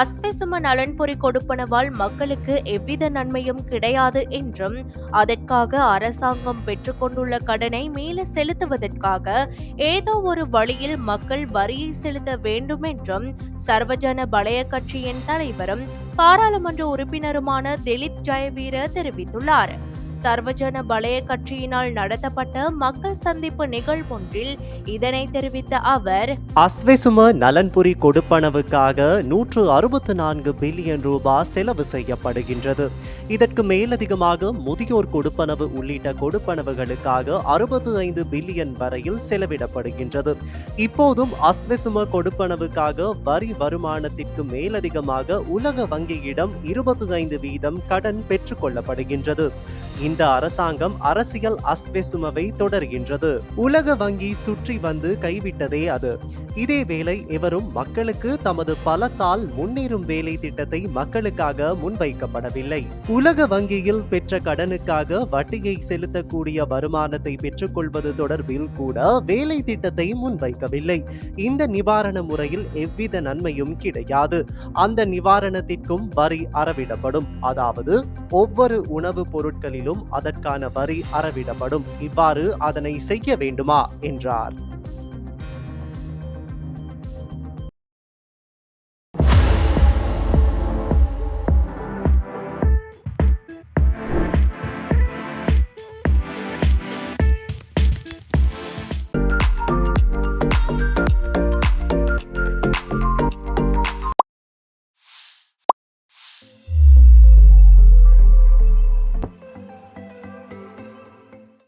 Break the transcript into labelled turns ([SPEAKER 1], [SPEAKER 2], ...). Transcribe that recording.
[SPEAKER 1] அஸ்மிசும நலன்புரி கொடுப்பனவால் மக்களுக்கு எவ்வித நன்மையும் கிடையாது என்றும் அதற்காக அரசாங்கம் பெற்றுக்கொண்டுள்ள கடனை மீள செலுத்துவதற்காக ஏதோ ஒரு வழியில் மக்கள் வரியை செலுத்த வேண்டும் என்றும் சர்வஜன பலய கட்சியின் தலைவரும் பாராளுமன்ற உறுப்பினருமான திலீப் ஜெயவீர தெரிவித்துள்ளார். சர்வஜன பலய கட்சியினால் நடத்தப்பட்ட மக்கள் சந்திப்பு நிகழ்வொன்றில் இதனை தெரிவித்த அவர்
[SPEAKER 2] அஸ்வெசும நலன்புரி கொடுப்பனவுக்காக நூற்று அறுபத்து நான்கு பில்லியன் ரூபாய் செலவு செய்யப்படுகின்றது. இதற்கு மேலதிகமாக முதியோர் கொடுப்பனவு உள்ளிட்ட கொடுப்பனவுகளுக்காக அறுபத்து ஐந்து பில்லியன் வரையில் செலவிடப்படுகின்றது. இப்போதும் அஸ்வெசும கொடுப்பனவுக்காக வரி வருமானத்திற்கு மேலதிகமாக உலக வங்கியிடம் இருபத்தி ஐந்து வீதம் கடன் பெற்றுக்கொள்ளப்படுகின்றது இந்த அரசாங்கம் அரசியல் அஸ்வெசுமவை தொடர்கின்றது. உலக வங்கி சுற்றி வந்து கைவிட்டதே அது. இதேவேளை எவரும் மக்களுக்கு தமது பலத்தால் முன்னேறும் வேலை திட்டத்தை மக்களுக்காக முன்வைக்கப்படவில்லை. உலக வங்கியில் பெற்ற கடனுக்காக வட்டியை செலுத்தக்கூடிய வருமானத்தை பெற்றுக்கொள்வது தொடர்பில் கூட வேலை திட்டத்தை முன்வைக்கவில்லை. இந்த நிவாரண முறையில் எவ்வித நன்மையும் கிடையாது. அந்த நிவாரணத்திற்கும் வரி அறவிடப்படும். அதாவது ஒவ்வொரு உணவுப் பொருட்களிலும் அதற்கான வரி அறவிடப்படும். இவ்வாறு அதனை செய்ய வேண்டுமா? என்றார்.